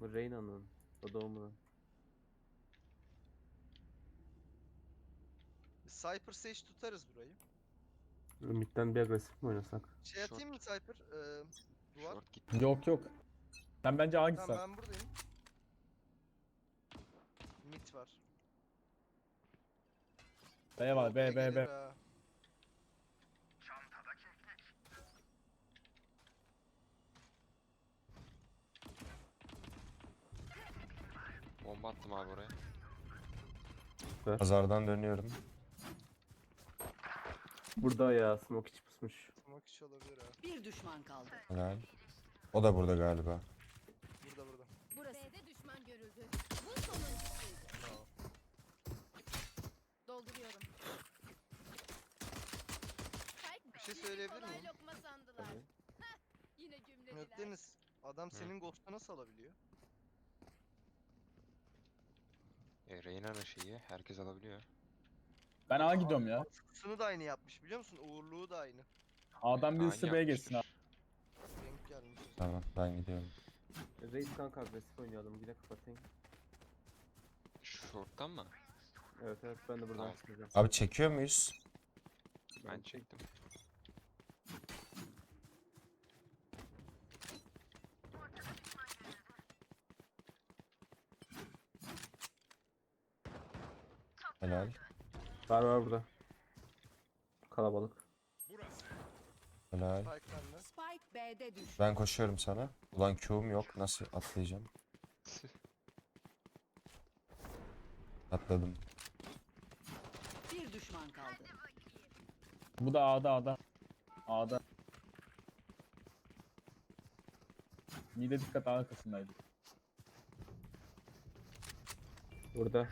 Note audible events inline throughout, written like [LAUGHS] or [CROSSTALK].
Bu Reyna'nın. O doğumunun. Cypher Sage tutarız burayı. Mid'den bir agresif mi oynasak? Şey atayım mı Cypher? Ee, duvar. Short gitti. Yok yok. Sen bence sen. Tamam ben buradayım. Mid var. B var B B gelir B. ha. Bomba attım abi oraya. Pazardan dönüyorum. Burada ya smoke içi pusmuş. Smoke içi olabilir ha. Bir düşman kaldı. Helal. O da burada galiba. Burada burada. Burası. B'de düşman görüldü. Bu sonuncusuydu. Dolduruyorum. Spike Bir şey bizi söyleyebilir kolay miyim? lokma sandılar. Yine gümlediler. Gökdeniz adam senin ghost'u nasıl alabiliyor? E, Reyna'nın şeyi herkes alabiliyor. Ben A gidiyorum ya. Baskısını da aynı yapmış biliyor musun? Uğurluğu da aynı. A'dan birisi Aynı B geçsin abi. Denk gelmiş. Tamam ben gidiyorum. Reis kanka agresif oynuyor adam. Gide kapatayım. Short'tan mı? Evet evet ben de buradan Tamam. çıkacağım. Abi çekiyor muyuz? Ben çektim. Helal. Var var burada. Kalabalık. Helal. Spike bende. Spike B'de düştü. Ben koşuyorum sana. Ulan Q'um yok. Nasıl atlayacağım? [LAUGHS] Atladım. Bir düşman kaldı. Bu da A'da A'da. A'da. Mide dikkat A arkasındaydı. Burada.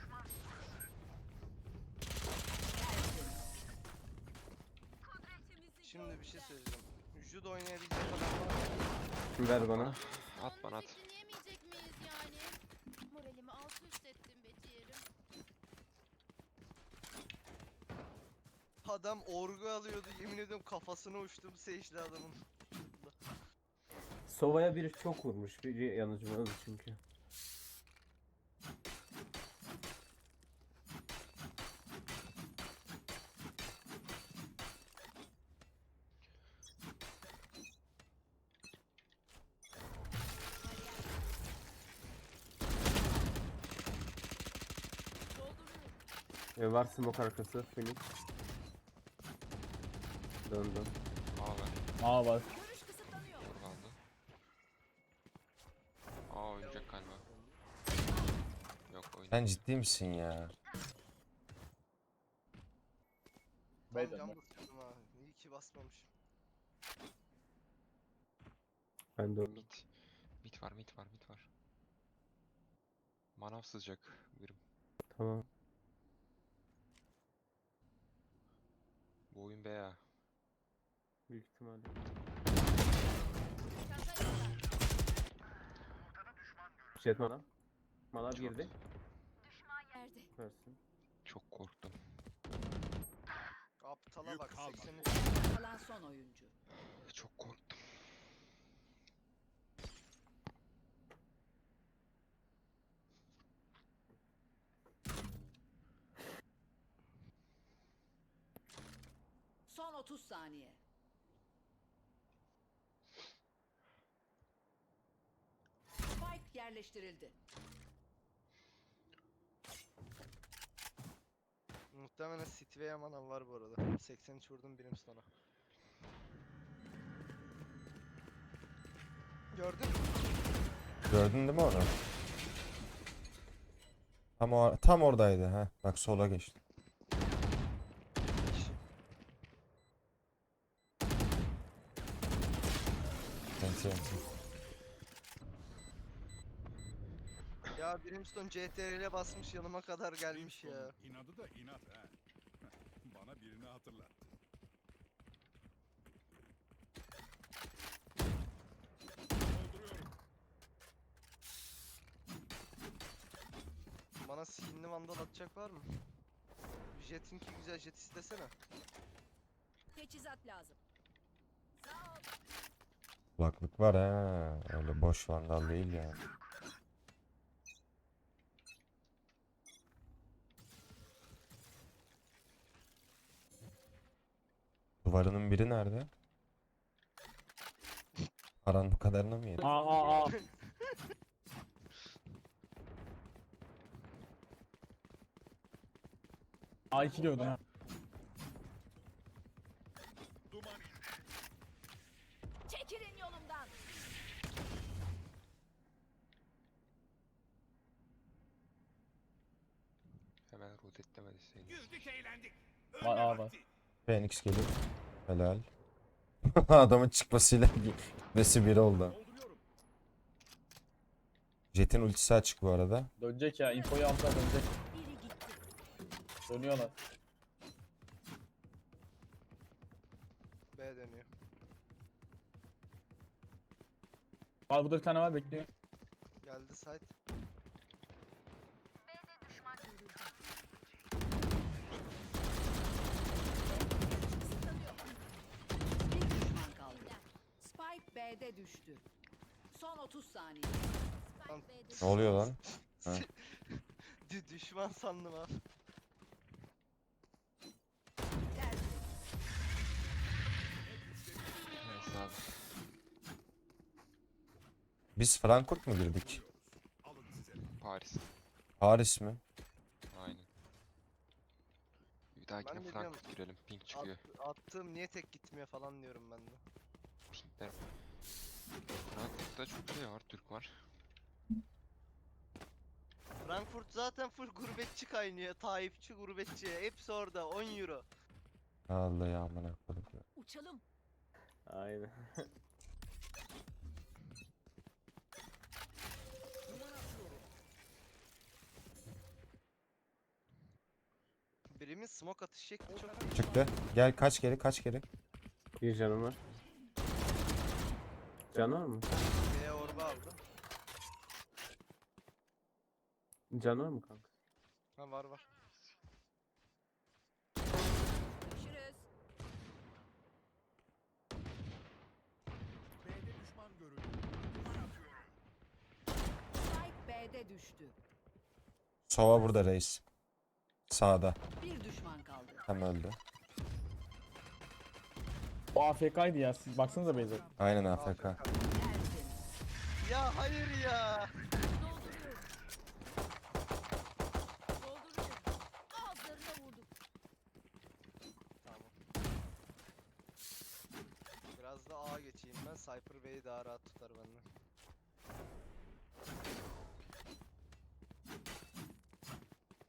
Şimdi bir şey söyleyeceğim. Judo oynayabilecek adam var mı? Ver bana. At bana at. fikrini yemeyecek miyiz yani? Moralimi alt üst ettim be ciğerim. Adam orgu alıyordu yemin ediyorum kafasına uçtum Sage'li adamın. Sova'ya biri çok vurmuş. Biri yanıcıma öldü çünkü. E, var smoke arkası. Phoenix. Döndüm. A var. A var. Görüş kısıtlanıyor. Vur kaldı. A oynayacak galiba. Yok oyun. Sen ciddi misin ya? Tam Beyler, cam basıyordum ha. İyi ki basmamışım. Ben döndüm. Mid. Mid var mid var mid var. Manav sızacak birim. Tamam. Bu oyun B ya. Büyük ihtimalle. Çanta yolda. Jet mana. Mana Çok- girdi. Yerde. Versin. Çok korktum. Aptala bak 80 Kalan son oyuncu. Çok korktum. Son 30 saniye. Spike yerleştirildi. Muhtemelen City ve Yaman var bu arada. 83 vurdum birim sana. Gördün mü? Gördün değil mi onu? Tam, o, tam oradaydı ha. Bak sola geçti. Brimstone CTRL'e basmış yanıma kadar gelmiş ya. İnadı da inat ha. [LAUGHS] Bana birini hatırlattı. Dolduruyorum. Bana skinli vandal atacak var mı? Jet'inki güzel jet istesene. Teçhizat lazım. Kulaklık var ha. Öyle boş vandal değil ya. Duvarının biri nerede? Paran bu kadarına mı yedi? Aa aa aa. A2 diyordun ha. Duman Çekilin yolumdan. Hemen rotetlemedi seni. güldük eğlendik. Var A var. Phoenix geliyor. Helal. [LAUGHS] Adamın çıkmasıyla gitmesi biri oldu. Jet'in ultisi açık bu arada. Dönecek ya. Infoyu aldılar dönecek. Dönüyorlar. B dönüyor. Al burada bir tane var bekliyor. Geldi site. Bir düşman kaldı. Spike B'de düştü. Son 30 saniye. Lan. Spike B'de Ne oluyor lan? [LAUGHS] Ha. Dü- Düşman sandım abi. Geldi. Neyse abi. Biz Frankfurt mu girdik? Paris. Paris mi? Aynen. Bir dahakine de diyorum, Frankfurt girelim. Pink çıkıyor. At, attığım niye tek gitmiyor falan diyorum ben de. Pinkler. Frankfurt'ta çok şey var. Türk var. Frankfurt zaten full gurbetçi kaynıyor. Tayyipçi gurbetçi. Hepsi orada 10 euro. Allah ya amına koydum. Uçalım. Aynen. Birimiz smoke atış şekli çok Çıktı. Gel kaç geri kaç geri. Bir canım var. Can var mı? B orba aldı. Can var mı kanka? Ha var var. Görüşürüz. B'de düşman görüldü. Spike B'de düştü. Sova burada reis. Sağda. Bir düşman kaldı. Hem öldü. O AFK'ydı ya. Siz baksanıza Beyza. Aynen AFK. Ya hayır ya. Dolduruyorum. Ağızlarına vurdum. Tamam. Biraz da A geçeyim ben. Cypher B'yi daha rahat tutar benden.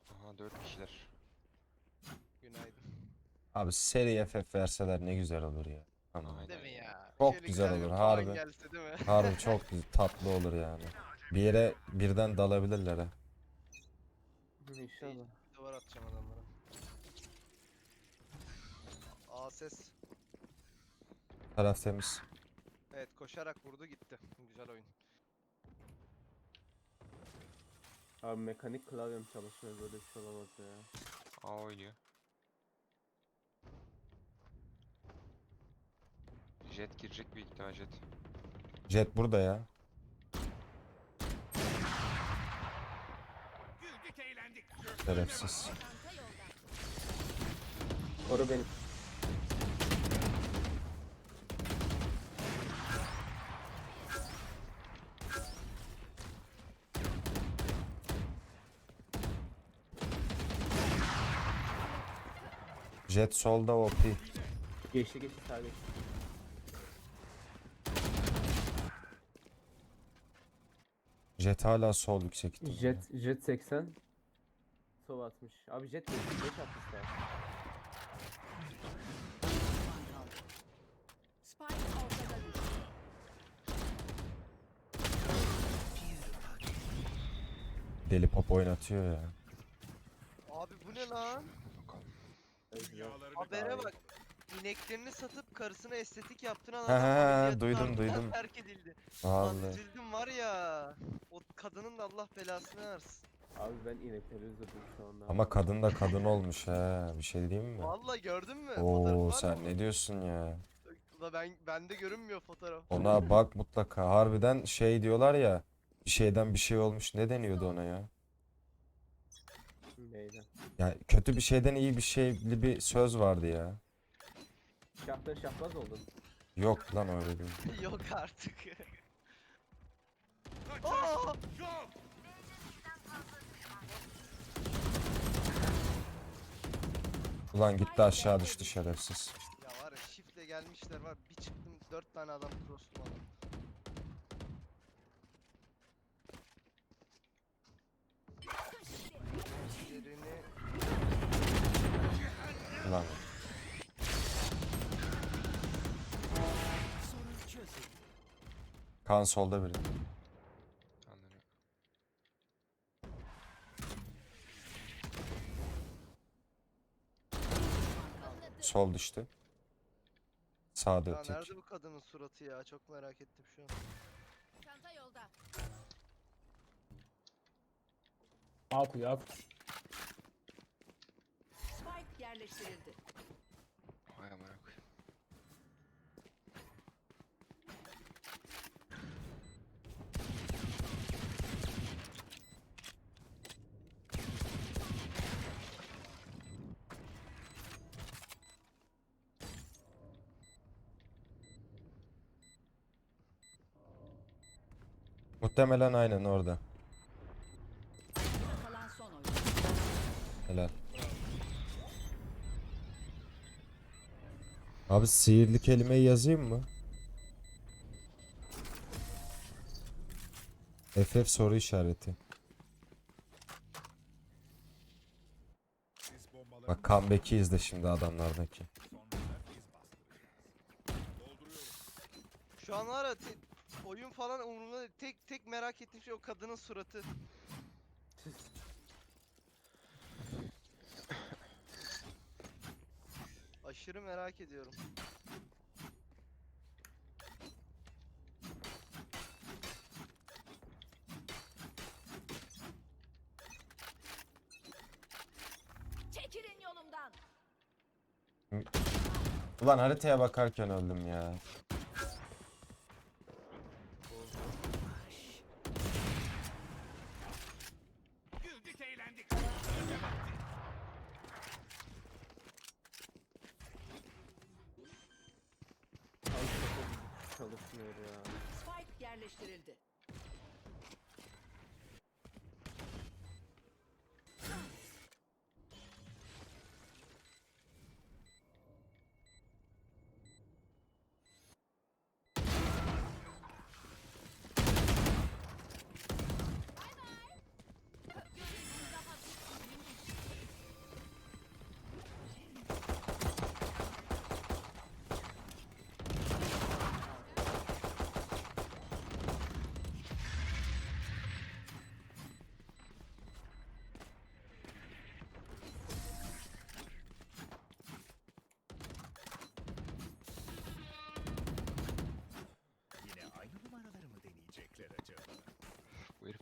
Aha 4 kişiler. Abi seri FF verseler ne güzel olur ya. Aynen. Değil mi ya? Çok Şöyle güzel bir olur, puan harbi. Gelse değil mi? [LAUGHS] Harbi çok güzel, tatlı olur yani. Bir yere birden dalabilirler ha. İnşallah. Duvar atacağım adamlara. A ses. Taraf temiz. Evet koşarak vurdu gitti. Güzel oyun. Abi mekanik klavyem çalışmıyor böyle bir şey olamaz ya. A oynuyor. Jet girecek büyük ihtimal jet. Jet burada ya. Güldük eğlendik. Şerefsiz. Koru beni. Jet solda OP. Geçti geçti sağ geçti. Jet hala sol yüksek ihtimalle. Jet, jet 80. Sol atmış. Abi jet geçti. 5 atmışlar. Düşman kaldı. Spike ortada düştü. Deli pop oynatıyor ya. Abi bu ne lan? Habere bak. İneklerini satıp karısına estetik yaptıran adam he duydum, ardından duydum. [LAUGHS] terk edildi. Lan Vallahi. üzüldüm var ya. O kadının da Allah belasını versin. Abi ben inekleri üzüldüm şu anda. Ama kadın da kadın olmuş ha. Bir şey diyeyim mi? Vallahi gördün mü? Oo Fotoğrafı var sen mı? ne diyorsun ya? Ulan ben bende görünmüyor fotoğraf. Ona bak mutlaka. Harbiden şey diyorlar ya. Bir şeyden bir şey olmuş. Ne deniyordu ona ya? Neydi? Ya kötü bir şeyden iyi bir şeyli bir söz vardı ya. Şahtın şahbaz oldun. Yok lan öyle değil. [LAUGHS] Yok artık. Aa! Ulan gitti aşağı düştü şerefsiz. Ya var ya shiftle gelmişler var. Bir çıktım dört tane adam cross'tum adam. Birini Ulan. Kaan solda biri. Sol düştü. Sağda ya öteki. nerede bu kadının suratı ya? Çok merak ettim şu an. Çanta yolda. A kuyu A kuyu. Spike yerleştirildi. Muhtemelen aynen orada. Helal. Abi sihirli kelimeyi yazayım mı? FF soru işareti. Bak comeback'i izle şimdi adamlardaki. Şu an var oyun falan umurumda değil. Tek tek merak ettiğim şey o kadının suratı. Aşırı merak ediyorum. Çekilin yolumdan. Ulan haritaya bakarken öldüm ya.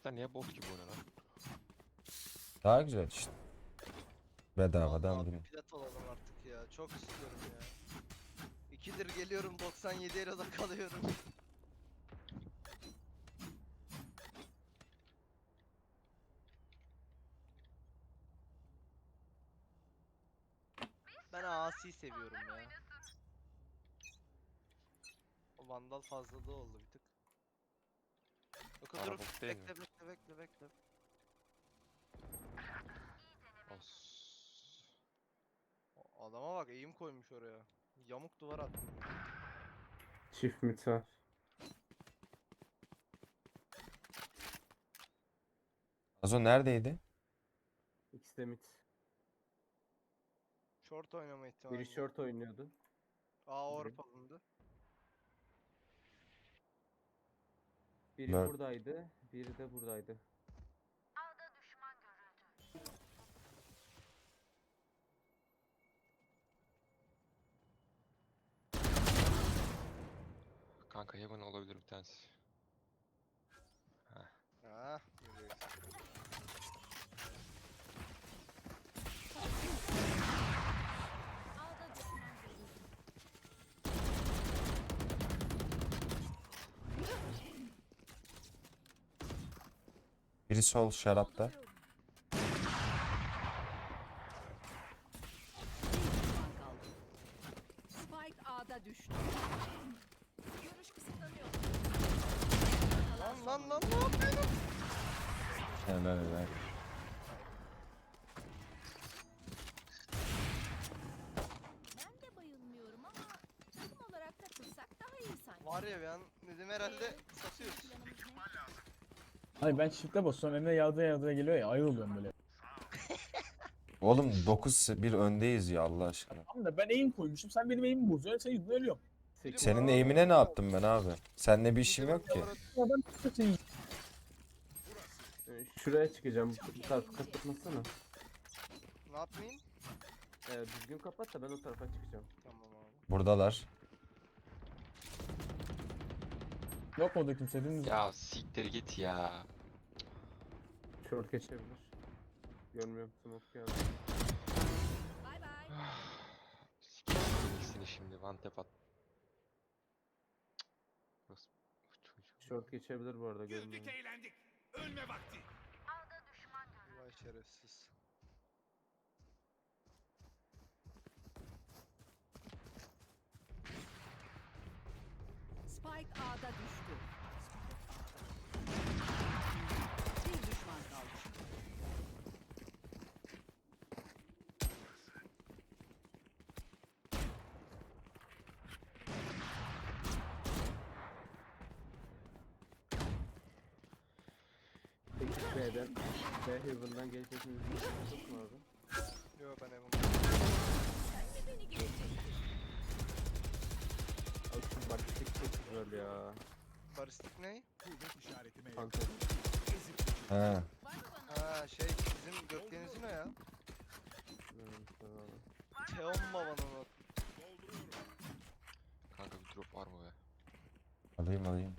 Herifler niye bot gibi oynuyor lan? Daha güzel işte. Bedavadan Vallahi bin. plat olalım artık ya. Çok istiyorum ya. İkidir geliyorum 97 elo'da kalıyorum. Ben asi seviyorum ya. O vandal fazlalığı oldu bir tık. Yok Ara dur bot değil mi? bekle bekle bekle bekle. Os. O Adama bak eğim koymuş oraya. Yamuk duvar attı. Çift mit var. Azo neredeydi? İkisi de mit. Short oynama ihtimali. Biri short oynuyordu. A biri- orp alındı. Biri Mer- buradaydı. Biri de buradaydı. Kanka Heaven olabilir bir tanesi. Ha, yürü. Ağda düşman görüldü. Biri sol şarapta. Bir düşman kaldı. Spike lan lan ne yapıyorsun? Helal helal. Ben de bayılmıyorum ama takım olarak takılsak daha iyi sanki. Var ya ben dedim herhalde Ee, satıyoruz. planımız ne? Hani ben shift'e basıyorum önüne yardıra yardıra geliyor ya ayı oluyorum böyle. [LAUGHS] Oğlum 9-1 öndeyiz ya Allah aşkına. Tamam da ben aim koymuşum sen benim aim'imi bozuyorsun sen yüzünden ölüyorum. Senin eğimine ne yaptım ben abi? Seninle bir işim yok ki. Ya ben Ee, Şuraya çıkacağım. Bu tarafı kapatmasana. Ne yapmayayım? Ee, düzgün kapat da ben o tarafa çıkacağım. Tamam abi. Buradalar. Yok orada kimse dümdüz. Ya siktir git ya. Short geçebilir. Görmüyorum smoke geldi. Bay bay. Siktir ikisini şimdi one tap at. Burası çocuk. Short geçebilir bu arada Güldük görmüyorum. eğlendik. Ölme vakti. Vay şerefsiz. Spike A'da düştü. B'den, B Heaven'dan gelecek mi? Yok mu abi? Yo ben evim. Abi şu bakışlık çok güzel ya. Baristik ne? Kanka He. Ha şey bizim Gökdeniz'in o ya. evet, abi. Teon babanın o. Kanka bir drop var mı be? Alayım alayım.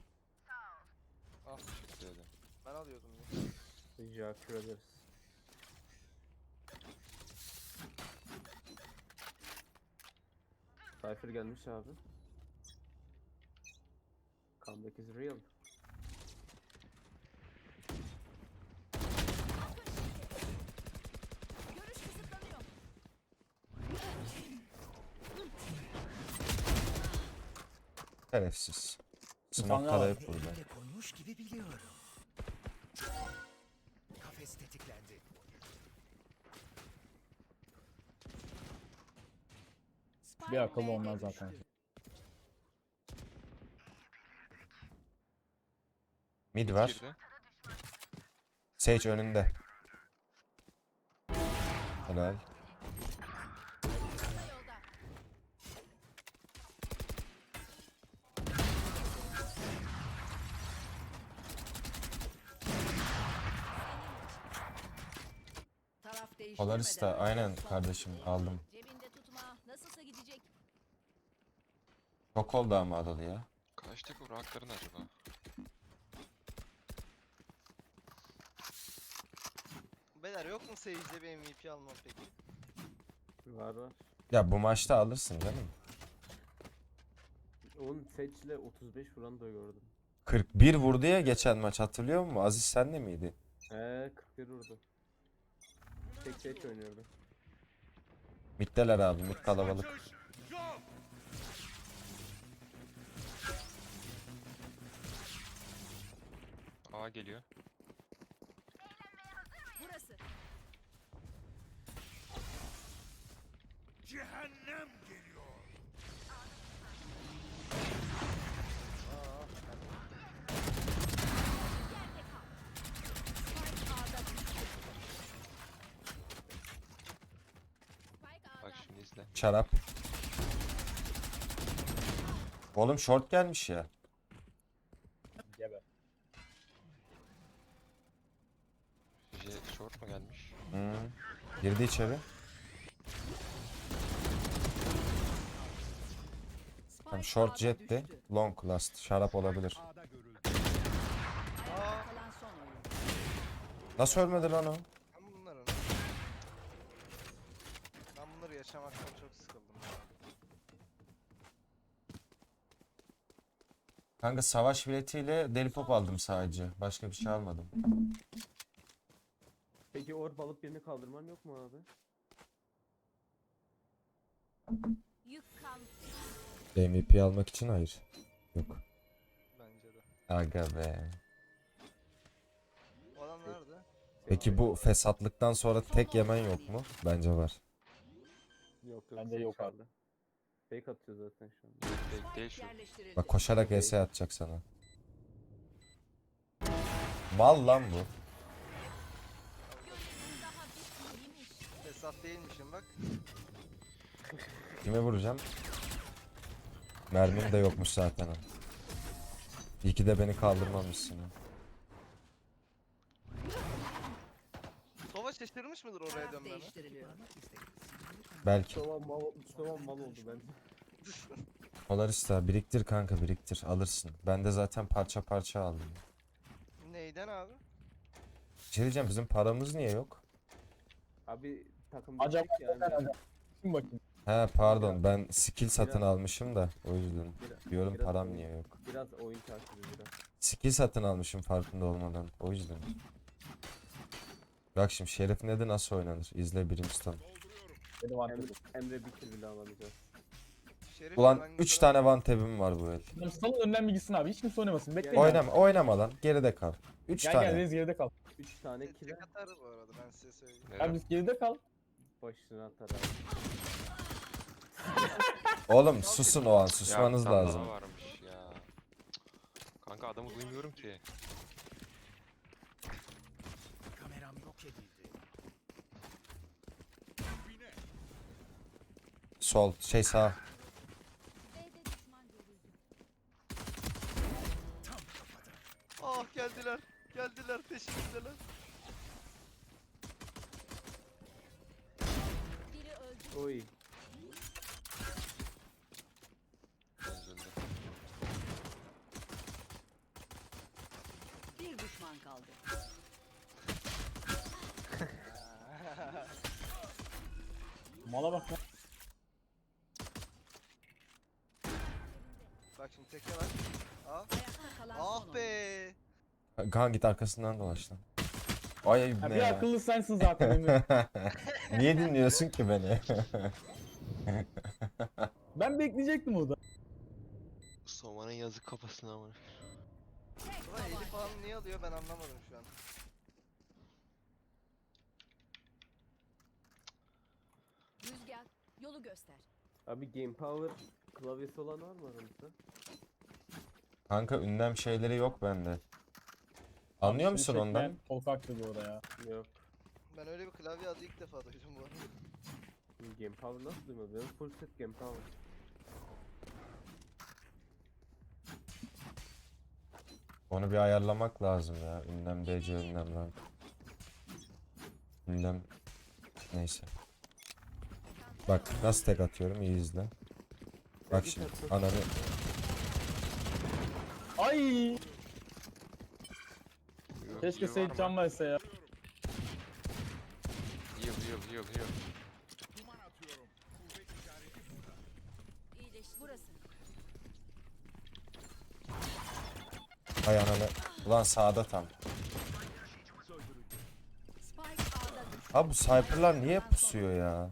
Ah Teşekkür ederim. ben alıyordum ya. Rica ederiz. Cypher gelmiş abi. Comeback is real. Şerefsiz. Smoke hep burada. Koymuş gibi biliyorum. Bir akıllı onlar zaten. Mid var. Girdi. Sage önünde. Helal. Polarista aynen kardeşim aldım. Çok oldu ama adalı ya. Kaçtı bu rankların acaba? Beyler yok mu Sage'de bir MVP almam peki? Var var. Ya bu maçta alırsın canım. Onun Sage'le 35 vuran da gördüm. 41 vurdu ya geçen maç hatırlıyor musun? Aziz sen de miydi? Eee 41 vurdu. Tek Sage oynuyordu. Middeler abi mid kalabalık. A geliyor. Burası. Cehennem geliyor. Bak şimdi izle. Şarap. Oğlum short gelmiş ya. Geber. J short mu gelmiş? Hı. Girdi içeri. Spike Tam short jetti. Long last. Şarap olabilir. Nasıl ölmedi lan o? Ben bunların... Ben bunları yaşamaktan çok sıkıldım. Kanka savaş biletiyle deli pop aldım sadece. Başka bir şey almadım. Orb alıp birini kaldırman yok mu abi? Yük. MVP almak için hayır. Yok. Bence de. Aga be. Peki bu fesatlıktan sonra tek yemen yok mu? Bence var. Yok yok. Bende yok abi. Fake atıyor zaten şu an. Fake değil şu. Yerleştirildi. Bak koşarak. ES atacak sana. Mal lan bu. Fesat değilmişim bak. Kime vuracağım? Mermim de yokmuş zaten. ha. İyi ki de beni kaldırmamışsın. ha. Sova şaşırmış mıdır oraya Taraf dönmeme? değiştiriliyor. Belki. Tamam mal, tamam mal oldu bence. Polarista biriktir kanka biriktir alırsın. Ben de zaten parça parça aldım. Neyden abi? Bir şey diyeceğim bizim paramız niye yok? Abi takım Acaba bitecek yani. Kim bakayım? He pardon ben skill satın Biraz- almışım da o yüzden. Biraz- Diyorum biraz param oyun- niye yok? Biraz oyun takibi biraz. Skill satın almışım farkında olmadan o yüzden. Bak şimdi Şerif Ned'i nasıl oynanır? İzle Brimstone. Benim Emre. Emre bir kill bile alamayacağız. Şerif Ulan ben 3 sana- tane one tab'im var bu el. Salın önden bir gitsin abi. Hiç kimse oynamasın. Bekleyin. abi. Oynama oynama lan geride kal. 3 Gel tane. gel Reis geride kal. 3 tane Tek- kill Tek atar bu arada ben size söyleyeyim. Abi Neden? biz geride kal. başına atar abi. Oğlum susun o an Ya susmanız bir tane daha lazım. varmış ya. Kanka adamı duymuyorum ki. Kameram yok edildi. Sol şey sağ. B'de düşman görüldü. Ah geldiler. Geldiler peşimizdeler. Biri öldü. Oy. Üzüldü. Bir düşman kaldı. [LAUGHS] Mala bak lan. Bak şimdi tekrar aç. Ah. Ayakta kalan son Ah oyuncu. be. Kaan git arkasından dolaş lan. Ay ay Ya bir ya? akıllı sensin zaten. [LAUGHS] Niye dinliyorsun ki beni? [LAUGHS] ben bekleyecektim orada. Sova'nın yazık kafasına ama. Ulan eli falan niye alıyor ben anlamadım şu an. Rüzgar yolu göster. Abi Game Power klavyesi olan var mı aramızda? Kanka ünlem şeyleri yok bende. Anlıyor musun ondan? Korkak dedi oraya. Yok. Ben öyle bir klavye adı ilk defa duydum bu arada. Game Power nasıl duymadı? Benim full set Game Power. Onu bir ayarlamak lazım ya. Ünlem DC ünlem lan. Ünlem neyse. Bak nasıl tek atıyorum iyi izle. Bak şimdi ananı Ay! Keşke Seyit can verse ya. Heal heal heal heal. Duman atıyorum. Kuvvet işareti burada. İyileş burası. ay ananı. Ulan sağda tam. Spike A'da düştü. Abi bu sniperlar niye pusuyor ya?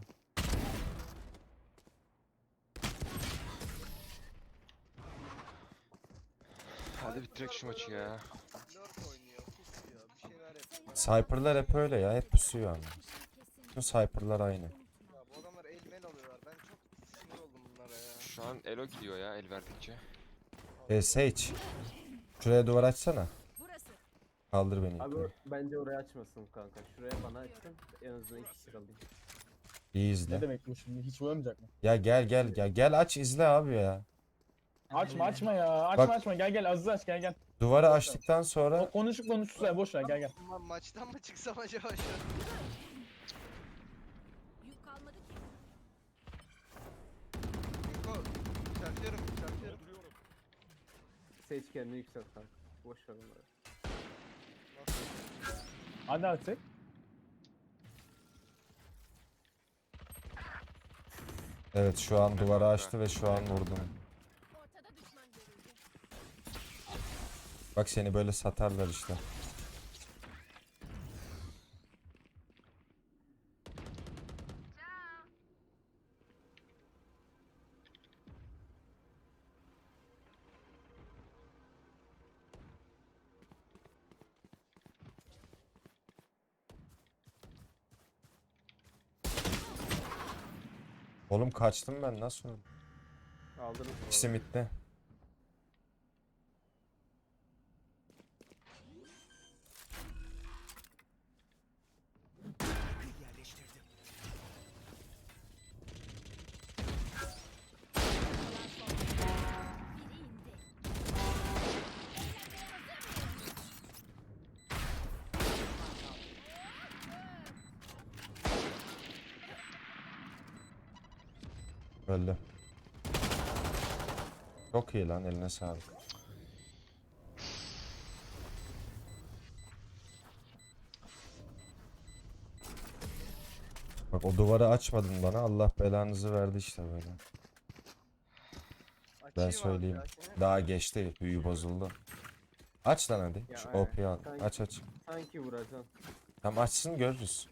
Hadi bitirek şu maçı ya. Lurk oynuyor, pusuyor, bir Sniperlar hep öyle ya. Hep pusuyor ama. Bütün sniperlar aynı. Ya bu adamlar el mel alıyorlar. Ben çok sinir oldum bunlara ya. Şu an Elo gidiyor ya el verdikçe. E Sage. Şuraya duvar açsana. Kaldır beni. Abi yukarı. bence oraya açmasın kanka. Şuraya bana açsın. En azından iki kişi alayım. İyi Ne izle. demek bu şimdi? Hiç oynamayacak mı? Ya gel gel gel. Gel aç izle abi ya. Açma açma ya. Açma Bak- açma. Gel gel Aziz aç gel gel. Duvarı açtıktan sonra O konuşup ya boş ver gel gel. Ma maçtan mı çıksam acaba şu an? Yük kalmadı ki. Yuko, yükseltiyorum, yükseltiyorum. Sage kendini yükselt kanka. Boş ver onları. Hadi artık. Evet şu an duvarı açtı ve şu an vurdum. Bak seni böyle satarlar işte. Oğlum kaçtım ben nasıl öldüm? Aldınız mı? İkisi midde. Öldü. Çok iyi lan eline sağlık. Bak o duvarı açmadın bana Allah belanızı verdi işte böyle. Abi söyleyeyim. Daha geçti büyü bozuldu. Aç lan hadi. Ya, Şu. OP'yi al. Aç aç. Sanki vuracaksın. Tamam açsın görürüz.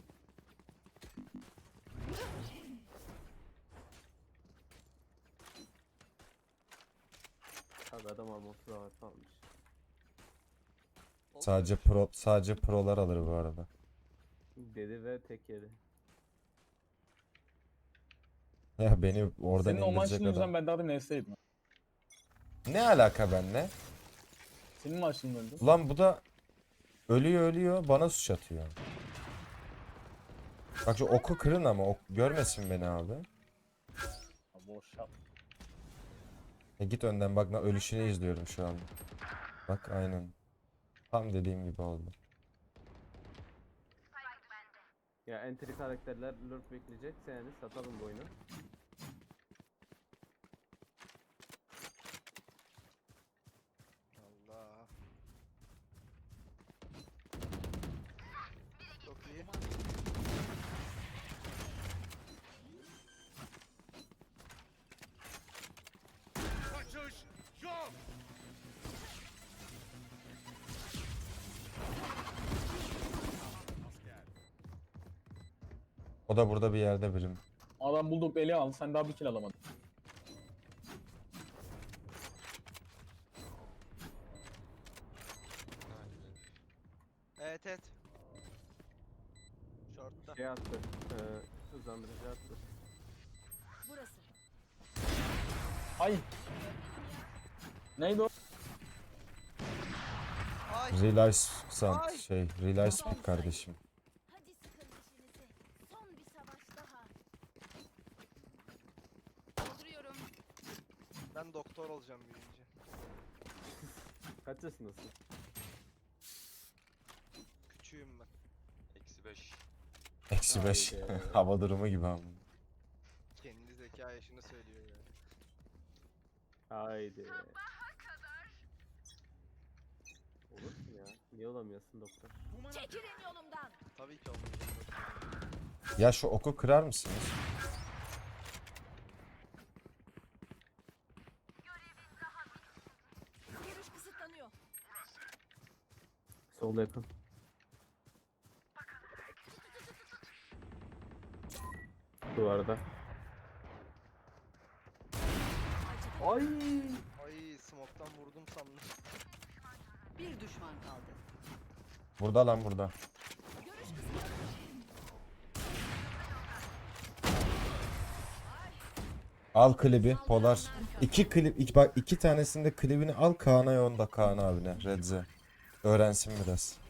Abi adam alması da var almış. Sadece pro sadece prolar alır bu arada. Dedi ve tek yedi. Ya beni oradan Senin o maçın indirecek yüzünden adam. ben daha da NS'ydim. Ne alaka benle? Senin maçın öldü. Ulan bu da ölüyor ölüyor bana suç atıyor. Bak şu oku kırın ama ok görmesin beni abi. Boş yap. E git önden bak ben ölüşünü izliyorum şu an. Bak aynen. Tam dediğim gibi oldu. Ya entry karakterler lurk bekleyecek. Yani satalım bu oyunu. Allah. Çok iyi. Kaçış yok. Asker. O da burada bir yerde birim. Adam buldu eli aldı sen daha bir kill alamadın. Evet evet. Short'ta. Şey attı. E, hızlandırıcı attı. Burası. Ay. Neydi o? Ay. Realize Sound Ay. şey Realize kardeşim? 35 [LAUGHS] hava durumu gibi ama. Kendi zeka yaşını söylüyor ya. Haydi. Olur mu ya? Niye olamıyorsun doktor? Çekilin yolumdan. Tabii ki olmayacak. Ya şu oku kırar mısınız? Görüş kısıtlanıyor. Sol yakın. Duvarda. Ay. Ay smoke'tan vurdum sandım. Bir düşman kaldı. Burada lan burada. Al klibi Polar. İki klip iki, bak iki tanesinde klibini al Kaan'a yolda Kaan abine Redze. Öğrensin biraz.